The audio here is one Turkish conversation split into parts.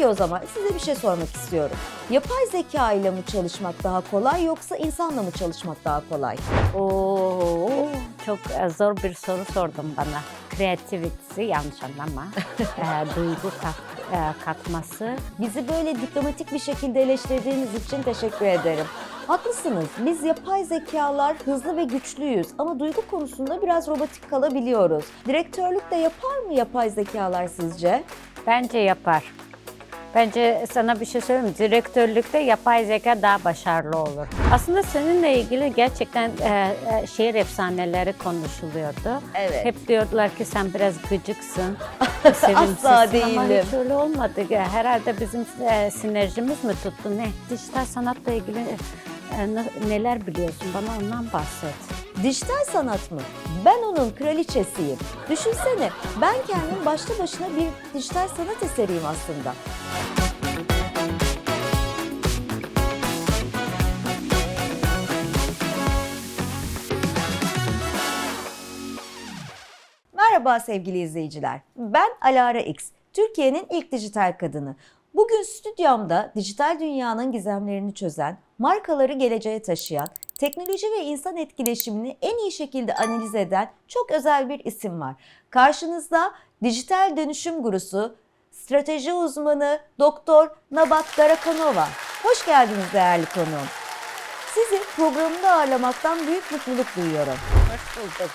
Peki o zaman size bir şey sormak istiyorum. Yapay zeka ile mi çalışmak daha kolay yoksa insanla mı çalışmak daha kolay? Oo, çok e, zor bir soru sordun bana. Kreativitesi yanlış anlama. e, duygu kat- e, katması. Bizi böyle diplomatik bir şekilde eleştirdiğiniz için teşekkür ederim. Haklısınız. Biz yapay zekalar hızlı ve güçlüyüz ama duygu konusunda biraz robotik kalabiliyoruz. Direktörlük de yapar mı yapay zekalar sizce? Bence yapar. Bence sana bir şey söyleyeyim? Direktörlükte yapay zeka daha başarılı olur. Aslında seninle ilgili gerçekten e, e, şehir efsaneleri konuşuluyordu. Evet. Hep diyordular ki sen biraz gıcıksın, sevimsizsin Asla ama değilim. hiç öyle olmadı. Herhalde bizim e, sinerjimiz mi tuttu ne? Dijital sanatla ilgili e, ne- neler biliyorsun? Bana ondan bahset. Dijital sanat mı? Ben onun kraliçesiyim. Düşünsene ben kendim başlı başına bir dijital sanat eseriyim aslında. Merhaba sevgili izleyiciler. Ben Alara X, Türkiye'nin ilk dijital kadını. Bugün stüdyomda dijital dünyanın gizemlerini çözen, markaları geleceğe taşıyan, teknoloji ve insan etkileşimini en iyi şekilde analiz eden çok özel bir isim var. Karşınızda dijital dönüşüm gurusu, strateji uzmanı Doktor Nabat Garakanova. Hoş geldiniz değerli konuğum. Sizi programda ağırlamaktan büyük mutluluk duyuyorum. Hoş bulduk.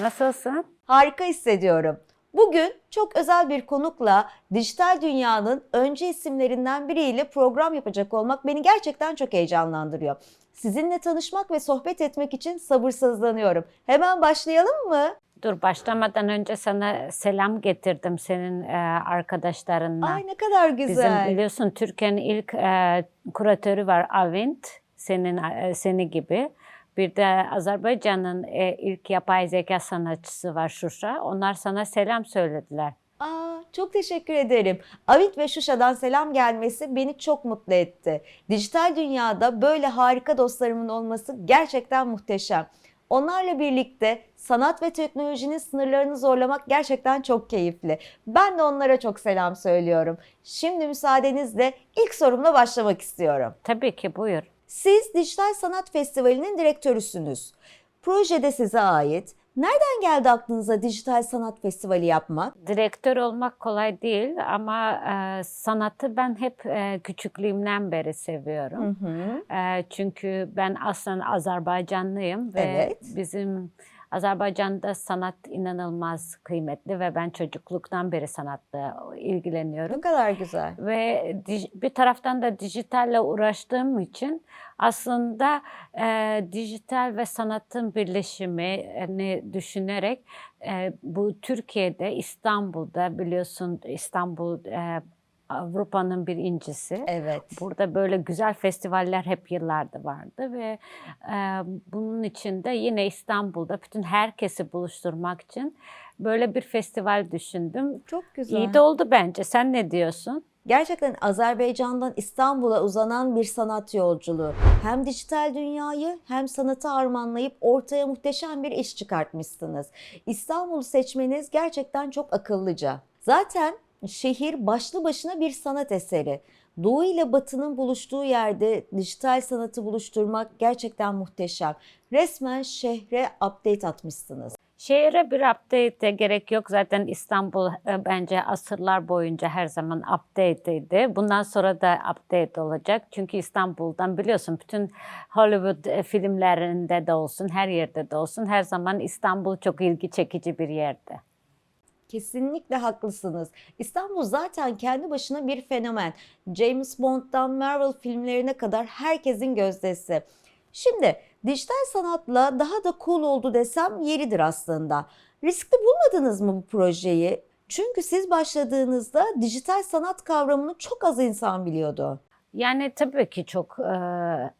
Nasılsın? Harika hissediyorum. Bugün çok özel bir konukla dijital dünyanın öncü isimlerinden biriyle program yapacak olmak beni gerçekten çok heyecanlandırıyor. Sizinle tanışmak ve sohbet etmek için sabırsızlanıyorum. Hemen başlayalım mı? Dur başlamadan önce sana selam getirdim senin e, arkadaşlarınla. Ay ne kadar Bizim güzel. biliyorsun Türkiye'nin ilk e, kuratörü var Avint, senin e, seni gibi. Bir de Azerbaycan'ın e, ilk yapay zeka sanatçısı var Şuşa. Onlar sana selam söylediler. Aa, çok teşekkür ederim. Avit ve Şuşa'dan selam gelmesi beni çok mutlu etti. Dijital dünyada böyle harika dostlarımın olması gerçekten muhteşem. Onlarla birlikte sanat ve teknolojinin sınırlarını zorlamak gerçekten çok keyifli. Ben de onlara çok selam söylüyorum. Şimdi müsaadenizle ilk sorumla başlamak istiyorum. Tabii ki buyur. Siz Dijital Sanat Festivali'nin direktörüsünüz. Projede size ait. Nereden geldi aklınıza Dijital Sanat Festivali yapmak? Direktör olmak kolay değil ama e, sanatı ben hep e, küçüklüğümden beri seviyorum. Hı hı. E, çünkü ben aslında Azerbaycanlıyım ve Evet. bizim Azerbaycan'da sanat inanılmaz kıymetli ve ben çocukluktan beri sanatla ilgileniyorum. Ne kadar güzel. Ve bir taraftan da dijitalle uğraştığım için aslında e, dijital ve sanatın birleşimini düşünerek e, bu Türkiye'de İstanbul'da biliyorsun İstanbul e, Avrupa'nın bir incisi. Evet. Burada böyle güzel festivaller hep yıllarda vardı ve e, bunun için de yine İstanbul'da bütün herkesi buluşturmak için böyle bir festival düşündüm. Çok güzel. İyi de oldu bence. Sen ne diyorsun? Gerçekten Azerbaycan'dan İstanbul'a uzanan bir sanat yolculuğu. Hem dijital dünyayı hem sanatı harmanlayıp ortaya muhteşem bir iş çıkartmışsınız. İstanbul'u seçmeniz gerçekten çok akıllıca. Zaten şehir başlı başına bir sanat eseri. Doğu ile batının buluştuğu yerde dijital sanatı buluşturmak gerçekten muhteşem. Resmen şehre update atmışsınız. Şehre bir update'e gerek yok. Zaten İstanbul e, bence asırlar boyunca her zaman update'ydi. Bundan sonra da update olacak. Çünkü İstanbul'dan biliyorsun bütün Hollywood e, filmlerinde de olsun, her yerde de olsun her zaman İstanbul çok ilgi çekici bir yerde. Kesinlikle haklısınız. İstanbul zaten kendi başına bir fenomen. James Bond'dan Marvel filmlerine kadar herkesin gözdesi. Şimdi dijital sanatla daha da cool oldu desem yeridir aslında. Riskli bulmadınız mı bu projeyi? Çünkü siz başladığınızda dijital sanat kavramını çok az insan biliyordu. Yani tabii ki çok e,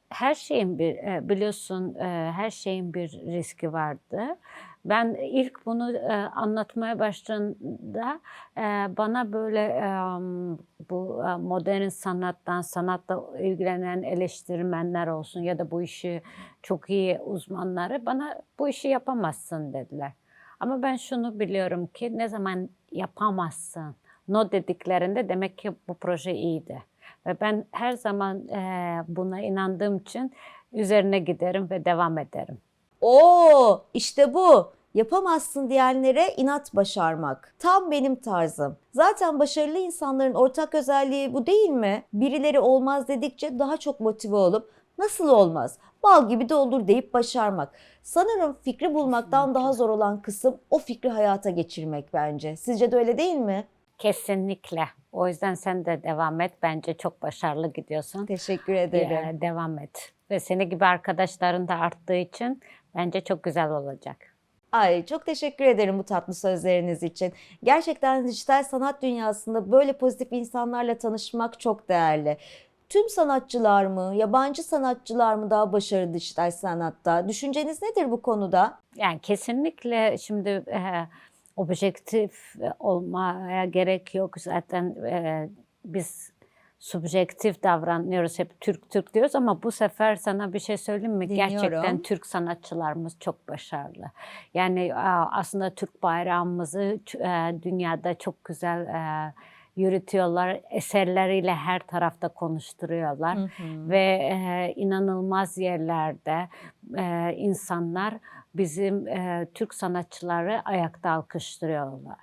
her şeyin bir e, biliyorsun e, her şeyin bir riski vardı. Ben ilk bunu e, anlatmaya başladığımda e, bana böyle e, bu e, modern sanattan sanatla ilgilenen eleştirmenler olsun ya da bu işi çok iyi uzmanları bana bu işi yapamazsın dediler. Ama ben şunu biliyorum ki ne zaman yapamazsın no dediklerinde demek ki bu proje iyiydi. Ve ben her zaman e, buna inandığım için üzerine giderim ve devam ederim. Oo, işte bu. Yapamazsın diyenlere inat başarmak. Tam benim tarzım. Zaten başarılı insanların ortak özelliği bu değil mi? Birileri olmaz dedikçe daha çok motive olup nasıl olmaz? Bal gibi de olur deyip başarmak. Sanırım fikri bulmaktan daha zor olan kısım o fikri hayata geçirmek bence. Sizce de öyle değil mi? Kesinlikle. O yüzden sen de devam et. Bence çok başarılı gidiyorsun. Teşekkür ederim. Ya, devam et. Ve seni gibi arkadaşların da arttığı için bence çok güzel olacak. Ay çok teşekkür ederim bu tatlı sözleriniz için. Gerçekten dijital sanat dünyasında böyle pozitif insanlarla tanışmak çok değerli. Tüm sanatçılar mı, yabancı sanatçılar mı daha başarılı dijital sanatta? Düşünceniz nedir bu konuda? Yani kesinlikle şimdi e, objektif olmaya gerek yok. Zaten e, biz subjektif davranıyoruz. Hep Türk Türk diyoruz ama bu sefer sana bir şey söyleyeyim mi? Dinliyorum. Gerçekten Türk sanatçılarımız çok başarılı. Yani aslında Türk bayrağımızı e, dünyada çok güzel e, yürütüyorlar. Eserleriyle her tarafta konuşturuyorlar ve e, inanılmaz yerlerde e, insanlar bizim e, Türk sanatçıları ayakta alkışlıyorlar.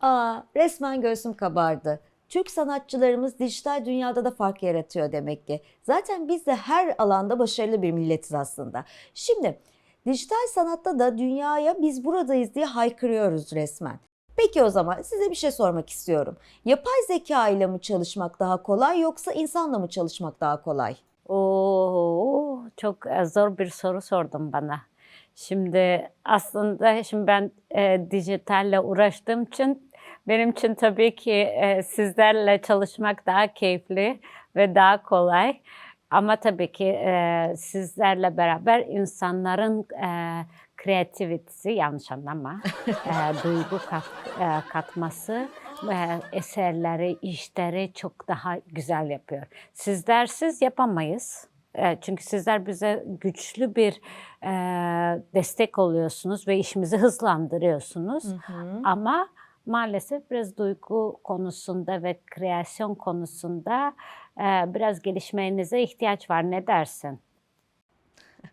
Aa, resmen göğsüm kabardı. Türk sanatçılarımız dijital dünyada da fark yaratıyor demek ki. Zaten biz de her alanda başarılı bir milletiz aslında. Şimdi dijital sanatta da dünyaya biz buradayız diye haykırıyoruz resmen. Peki o zaman size bir şey sormak istiyorum. Yapay zeka ile mi çalışmak daha kolay yoksa insanla mı çalışmak daha kolay? Oo, çok e, zor bir soru sordun bana. Şimdi aslında şimdi ben e, dijitalle uğraştığım için benim için tabii ki e, sizlerle çalışmak daha keyifli ve daha kolay. Ama tabii ki e, sizlerle beraber insanların e, kreativitesi yanlış anlama, e, duygu kat- e, katması e, eserleri, işleri çok daha güzel yapıyor. Sizlersiz yapamayız. E, Çünkü sizler bize güçlü bir e, destek oluyorsunuz ve işimizi hızlandırıyorsunuz. Ama maalesef biraz duygu konusunda ve kreasyon konusunda e, biraz gelişmenize ihtiyaç var. Ne dersin?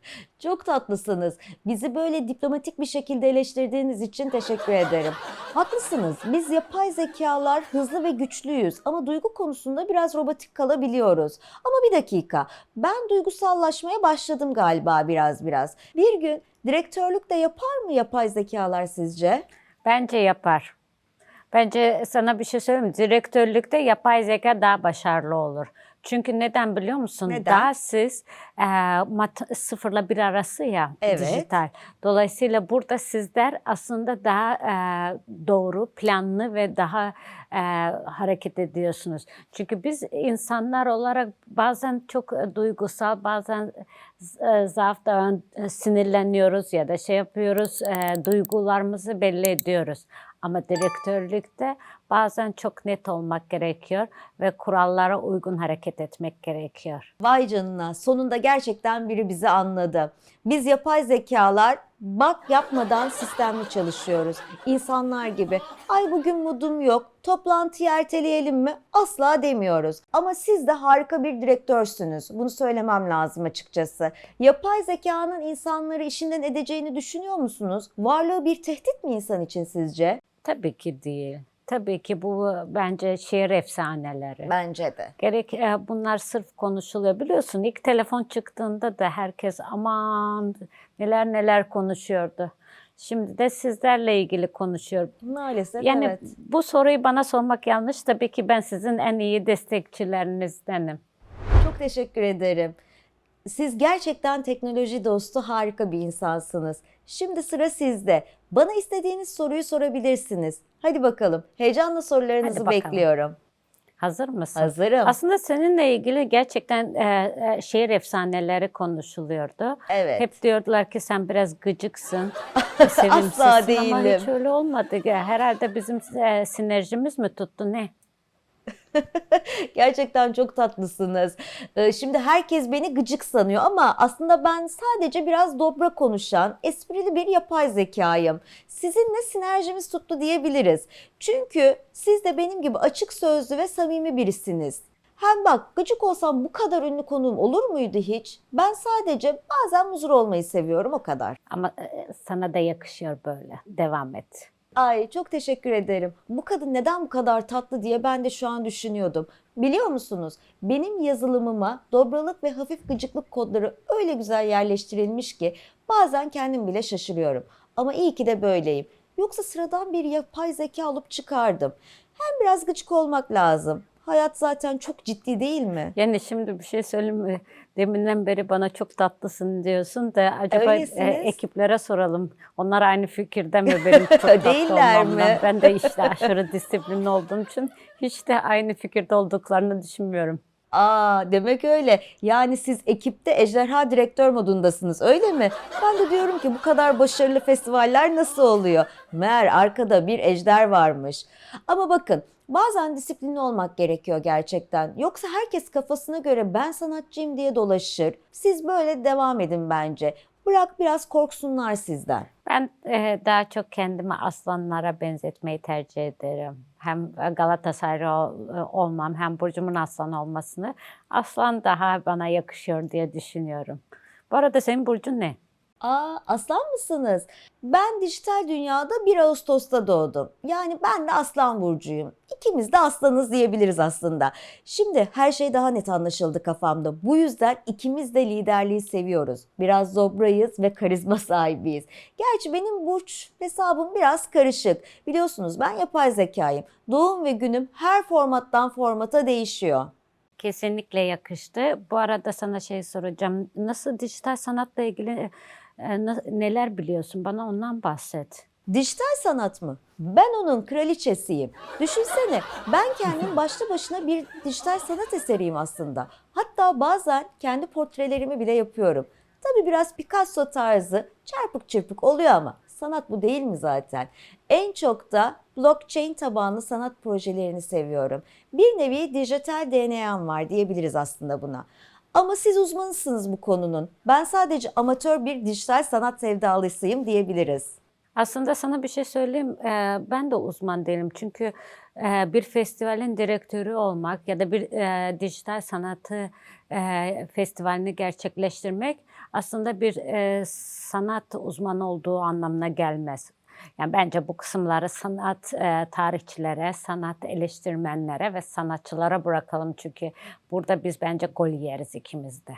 Çok tatlısınız. Bizi böyle diplomatik bir şekilde eleştirdiğiniz için teşekkür ederim. Haklısınız. Biz yapay zekalar hızlı ve güçlüyüz ama duygu konusunda biraz robotik kalabiliyoruz. Ama bir dakika. Ben duygusallaşmaya başladım galiba biraz biraz. Bir gün direktörlük de yapar mı yapay zekalar sizce? Bence yapar. Bence sana bir şey söyleyeyim mi? Direktörlükte yapay zeka daha başarılı olur. Çünkü neden biliyor musun? Neden? Daha siz e, mat- sıfırla bir arası ya Evet. dijital. Dolayısıyla burada sizler aslında daha e, doğru, planlı ve daha e, hareket ediyorsunuz. Çünkü biz insanlar olarak bazen çok e, duygusal, bazen e, zaaf da e, sinirleniyoruz ya da şey yapıyoruz, e, duygularımızı belli ediyoruz. Ama direktörlükte bazen çok net olmak gerekiyor ve kurallara uygun hareket etmek gerekiyor. Vay canına sonunda gerçekten biri bizi anladı. Biz yapay zekalar bak yapmadan sistemli çalışıyoruz. İnsanlar gibi ay bugün modum yok toplantıyı erteleyelim mi asla demiyoruz. Ama siz de harika bir direktörsünüz. Bunu söylemem lazım açıkçası. Yapay zekanın insanları işinden edeceğini düşünüyor musunuz? Varlığı bir tehdit mi insan için sizce? Tabii ki değil. Tabii ki bu bence şehir efsaneleri. Bence de. Gerek e, bunlar sırf konuşuluyor. Biliyorsun ilk telefon çıktığında da herkes aman neler neler konuşuyordu. Şimdi de sizlerle ilgili konuşuyor. Maalesef Yani evet. bu soruyu bana sormak yanlış. Tabii ki ben sizin en iyi destekçilerinizdenim. Çok teşekkür ederim. Siz gerçekten teknoloji dostu harika bir insansınız. Şimdi sıra sizde. Bana istediğiniz soruyu sorabilirsiniz. Hadi bakalım. Heyecanla sorularınızı Hadi bakalım. bekliyorum. Hazır mısın? Hazırım. Aslında seninle ilgili gerçekten e, e, şehir efsaneleri konuşuluyordu. Evet. Hep diyordular ki sen biraz gıcıksın, sevimsizsin Asla ama değilim. hiç öyle olmadı. Herhalde bizim e, sinerjimiz mi tuttu ne? Gerçekten çok tatlısınız. Ee, Şimdi herkes beni gıcık sanıyor ama aslında ben sadece biraz dobra konuşan, esprili bir yapay zekayım. Sizinle sinerjimiz tuttu diyebiliriz. Çünkü siz de benim gibi açık sözlü ve samimi birisiniz. Hem bak gıcık olsam bu kadar ünlü konuğum olur muydu hiç? Ben sadece bazen muzur olmayı seviyorum o kadar. Ama e, sana da yakışıyor böyle. Devam et. Ay çok teşekkür ederim. Bu kadın neden bu kadar tatlı diye ben de şu an düşünüyordum. Biliyor musunuz? Benim yazılımıma dobralık ve hafif gıcıklık kodları öyle güzel yerleştirilmiş ki bazen kendim bile şaşırıyorum. Ama iyi ki de böyleyim. Yoksa sıradan bir yapay zeka alıp çıkardım. Hem biraz gıcık olmak lazım. Hayat zaten çok ciddi değil mi? Yani şimdi bir şey söyleyeyim mi? Deminden beri bana çok tatlısın diyorsun da acaba e, Öylesiniz. ekiplere soralım. Onlar aynı fikirde mi benim çok tatlı Değiller olmamdan? mi? Ben de işte aşırı disiplinli olduğum için hiç de aynı fikirde olduklarını düşünmüyorum. Aa demek öyle. Yani siz ekipte ejderha direktör modundasınız öyle mi? Ben de diyorum ki bu kadar başarılı festivaller nasıl oluyor? Meğer arkada bir ejder varmış. Ama bakın bazen disiplinli olmak gerekiyor gerçekten. Yoksa herkes kafasına göre ben sanatçıyım diye dolaşır. Siz böyle devam edin bence. Bırak biraz korksunlar sizden. Ben e, daha çok kendimi aslanlara benzetmeyi tercih ederim. Hem Galatasaraylı ol- olmam hem Burcumun aslan olmasını. Aslan daha bana yakışıyor diye düşünüyorum. Bu arada senin burcun ne? Aa aslan mısınız? Ben dijital dünyada 1 Ağustos'ta doğdum. Yani ben de aslan burcuyum. İkimiz de aslanız diyebiliriz aslında. Şimdi her şey daha net anlaşıldı kafamda. Bu yüzden ikimiz de liderliği seviyoruz. Biraz zobrayız ve karizma sahibiyiz. Gerçi benim burç hesabım biraz karışık. Biliyorsunuz ben yapay zekayım. Doğum ve günüm her formattan formata değişiyor. Kesinlikle yakıştı. Bu arada sana şey soracağım. Nasıl dijital sanatla ilgili neler biliyorsun? Bana ondan bahset. Dijital sanat mı? Ben onun kraliçesiyim. Düşünsene ben kendim başlı başına bir dijital sanat eseriyim aslında. Hatta bazen kendi portrelerimi bile yapıyorum. Tabii biraz Picasso tarzı çarpık çırpık oluyor ama sanat bu değil mi zaten? En çok da blockchain tabanlı sanat projelerini seviyorum. Bir nevi dijital DNA'm var diyebiliriz aslında buna. Ama siz uzmanısınız bu konunun. Ben sadece amatör bir dijital sanat sevdalısıyım diyebiliriz. Aslında sana bir şey söyleyeyim. Ee, Ben de uzman değilim. Çünkü e, bir festivalin direktörü olmak ya da bir e, dijital sanatı e, festivalini gerçekleştirmek aslında bir e, sanat uzmanı olduğu anlamına gelmez. Yani bence bu kısımları sanat e, tarihçilere, sanat eleştirmenlere ve sanatçılara bırakalım. Çünkü burada biz bence gol yeriz ikimiz de.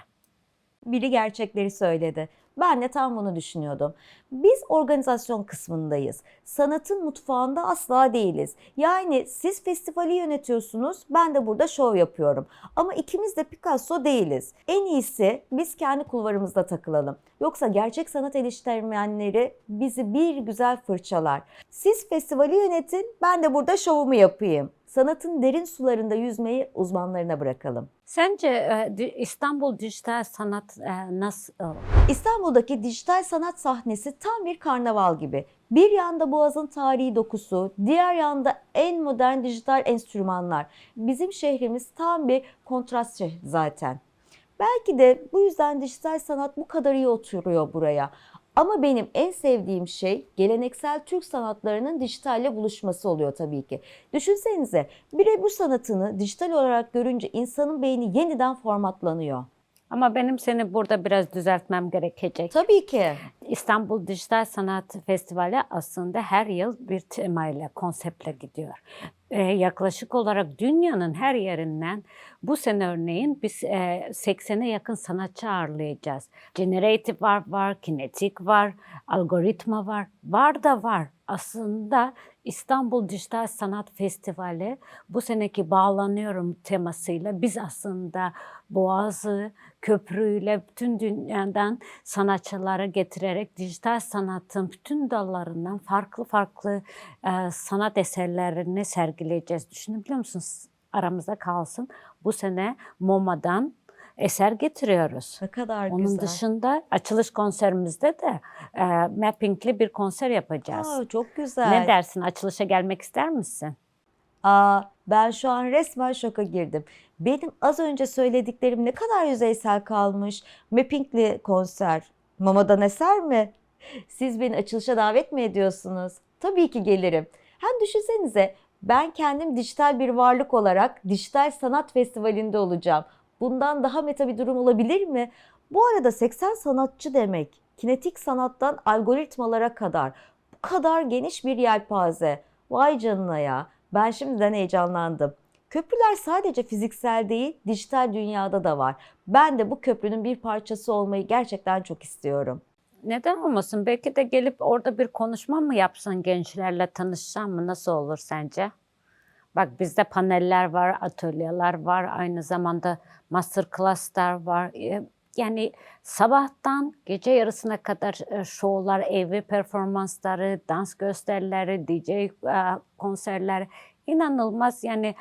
biri gerçekleri söyledi. Ben de tam bunu düşünüyordum. Biz organizasyon kısmındayız. Sanatın mutfağında asla değiliz. Yani siz festivali yönetiyorsunuz, ben de burada şov yapıyorum. Ama ikimiz de Picasso değiliz. En iyisi biz kendi kulvarımızda takılalım. Yoksa gerçek sanat eleştirmenleri bizi bir güzel fırçalar. Siz festivali yönetin, ben de burada şovumu yapayım. Sanatın derin sularında yüzmeyi uzmanlarına bırakalım. Sence e, İstanbul Dijital Sanat e, nasıl? İstanbul'daki dijital sanat sahnesi tam bir karnaval gibi. Bir yanda Boğaz'ın tarihi dokusu, diğer yanda en modern dijital enstrümanlar. Bizim şehrimiz tam bir kontrast şehri zaten. Belki de bu yüzden dijital sanat bu kadar iyi oturuyor buraya. Ama benim en sevdiğim şey geleneksel Türk sanatlarının dijitalle buluşması oluyor tabii ki. Düşünsenize biri bu sanatını dijital olarak görünce insanın beyni yeniden formatlanıyor. Ama benim seni burada biraz düzeltmem gerekecek. Tabii ki. İstanbul Dijital Sanat Festivali aslında her yıl bir temayla, konseptle gidiyor. Yaklaşık olarak dünyanın her yerinden bu sene örneğin biz e, 80'e yakın sanatçı ağırlayacağız. Generative var, var, kinetik var, algoritma var, var da var. Aslında İstanbul Dijital Sanat Festivali bu seneki Bağlanıyorum temasıyla biz aslında Boğaz'ı, köprüyle bütün dünyadan sanatçıları getirerek dijital sanatın bütün dallarından farklı farklı e, sanat eserlerini sergileyeceğiz. Düşünebiliyor musunuz? Aramızda kalsın. Bu sene MoMA'dan eser getiriyoruz. Ne kadar Onun güzel. dışında açılış konserimizde de e, mappingli bir konser yapacağız. Aa, çok güzel. Ne dersin? Açılışa gelmek ister misin? Aa, Ben şu an resmen şoka girdim. Benim az önce söylediklerim ne kadar yüzeysel kalmış. Mapping'li konser. Mamadan eser mi? Siz beni açılışa davet mi ediyorsunuz? Tabii ki gelirim. Hem düşünsenize ben kendim dijital bir varlık olarak Dijital Sanat Festivali'nde olacağım. Bundan daha meta bir durum olabilir mi? Bu arada 80 sanatçı demek. Kinetik sanattan algoritmalara kadar. Bu kadar geniş bir yelpaze. Vay canına ya. Ben şimdiden heyecanlandım. Köprüler sadece fiziksel değil, dijital dünyada da var. Ben de bu köprünün bir parçası olmayı gerçekten çok istiyorum. Neden olmasın? Belki de gelip orada bir konuşma mı yapsan gençlerle tanışsan mı? Nasıl olur sence? Bak bizde paneller var, atölyeler var, aynı zamanda master class'lar var. Ee, Yani sabahtan gece yarısına kadar e, şovlar, evi performansları, dans gösterileri, DJ e, konserleri inanılmaz. Yani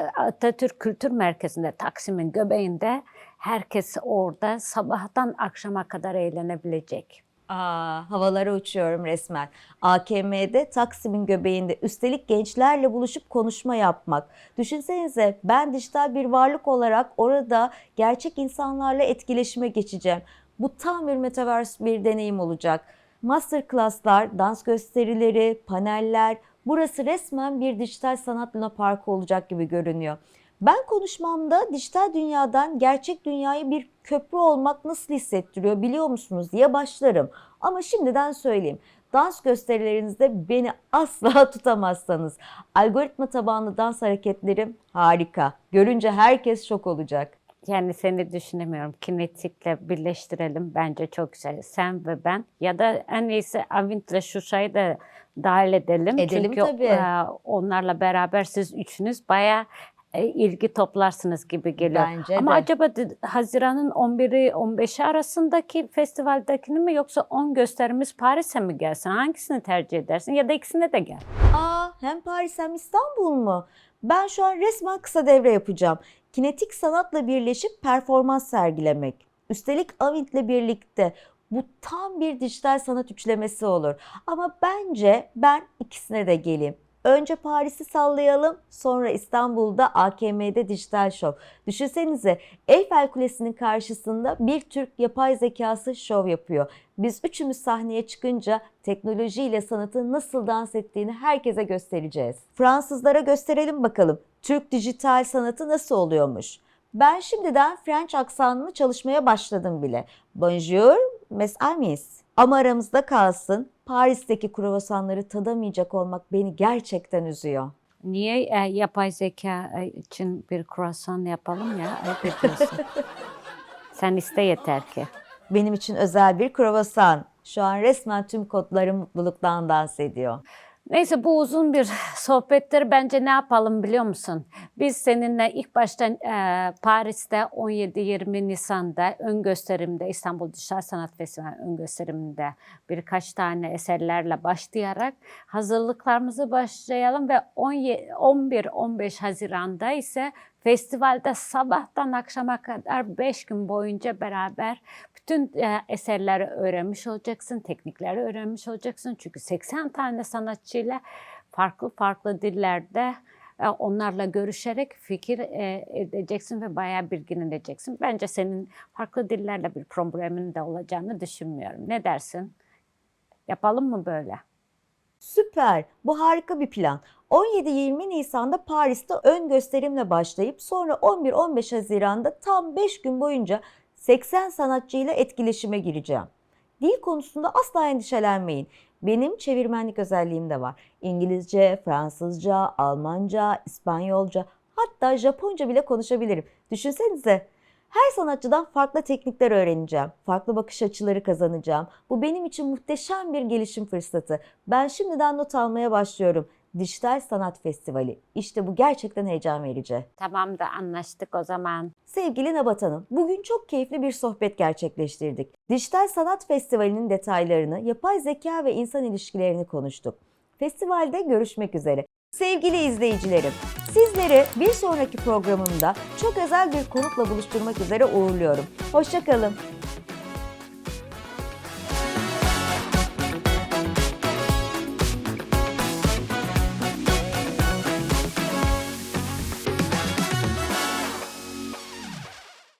e, Atatürk Kültür Merkezi'nde, Taksim'in göbeğinde herkes orada sabahtan akşama kadar eğlenebilecek. Aa, havalara uçuyorum resmen. AKM'de Taksim'in göbeğinde üstelik gençlerle buluşup konuşma yapmak. Düşünsenize ben dijital bir varlık olarak orada gerçek insanlarla etkileşime geçeceğim. Bu tam bir metaverse bir deneyim olacak. Masterclasslar, dans gösterileri, paneller, burası resmen bir dijital sanat luna parkı olacak gibi görünüyor. Ben konuşmamda dijital dünyadan gerçek dünyaya bir köprü olmak nasıl hissettiriyor biliyor musunuz diye başlarım. Ama şimdiden söyleyeyim. Dans gösterilerinizde beni asla tutamazsanız. Algoritma tabanlı dans hareketlerim harika. Görünce herkes şok olacak. Yani seni düşünemiyorum. Kinetikle birleştirelim. Bence çok güzel. Sen ve ben. Ya da en iyisi Avint'le Şuşa'yı da dahil edelim. Edelim Çünkü tabii. e, onlarla beraber siz üçünüz bayağı e, ilgi toplarsınız gibi geliyor. Bence Ama de. acaba Haziran'ın 11'i 15'i arasındaki festivaldekini mi yoksa 10 gösterimiz Paris'e mi gelsin? Hangisini tercih edersin? Ya da ikisine de gel. Aa hem Paris hem İstanbul mu? Ben şu an resmen kısa devre yapacağım. Kinetik sanatla birleşip performans sergilemek. Üstelik Avint'le birlikte bu tam bir dijital sanat üçlemesi olur. Ama bence ben ikisine de geleyim. Önce Paris'i sallayalım, sonra İstanbul'da AKM'de dijital şov. Düşünsenize Eyfel Kulesi'nin karşısında bir Türk yapay zekası şov yapıyor. Biz üçümüz sahneye çıkınca teknolojiyle sanatın nasıl dans ettiğini herkese göstereceğiz. Fransızlara gösterelim bakalım Türk dijital sanatı nasıl oluyormuş. Ben şimdiden French aksanını çalışmaya başladım bile. Bonjour, mes amis. Ama aramızda kalsın, Paris'teki kruvasanları tadamayacak olmak beni gerçekten üzüyor. Niye e, yapay zeka e, için bir croissant yapalım ya? Ayıp ediyorsun. Sen iste yeter ki. Benim için özel bir kruvasan. Şu an resmen tüm kodlarım mutluluktan dans ediyor. Neyse bu uzun bir sohbettir. Bence ne yapalım biliyor musun? Biz seninle ilk başta e, Paris'te 17-20 Nisan'da ön gösterimde İstanbul Dijital Sanat Festivali ön gösteriminde birkaç tane eserlerle başlayarak hazırlıklarımızı başlayalım ve 11-15 Haziran'da ise festivalde sabahtan akşama kadar 5 gün boyunca beraber bütün e, eserleri öğrenmiş olacaksın, teknikleri öğrenmiş olacaksın. Çünkü 80 tane sanatçıyla farklı farklı dillerde e, onlarla görüşerek fikir e, edeceksin ve bayağı bilgileneceksin. Bence senin farklı dillerle bir problemin de olacağını düşünmüyorum. Ne dersin? Yapalım mı böyle? Süper. Bu harika bir plan. 17-20 Nisan'da Paris'te ön gösterimle başlayıp sonra 11-15 Haziran'da tam 5 gün boyunca 80 sanatçıyla etkileşime gireceğim. Dil konusunda asla endişelenmeyin. Benim çevirmenlik özelliğim de var. İngilizce, Fransızca, Almanca, İspanyolca hatta Japonca bile konuşabilirim. Düşünsenize her sanatçıdan farklı teknikler öğreneceğim. Farklı bakış açıları kazanacağım. Bu benim için muhteşem bir gelişim fırsatı. Ben şimdiden not almaya başlıyorum. Dijital Sanat Festivali. İşte bu gerçekten heyecan verici. Tamam da anlaştık o zaman. Sevgili Nabat Hanım, bugün çok keyifli bir sohbet gerçekleştirdik. Dijital Sanat Festivali'nin detaylarını, yapay zeka ve insan ilişkilerini konuştuk. Festivalde görüşmek üzere. Sevgili izleyicilerim, sizleri bir sonraki programımda çok özel bir konukla buluşturmak üzere uğurluyorum. Hoşçakalın.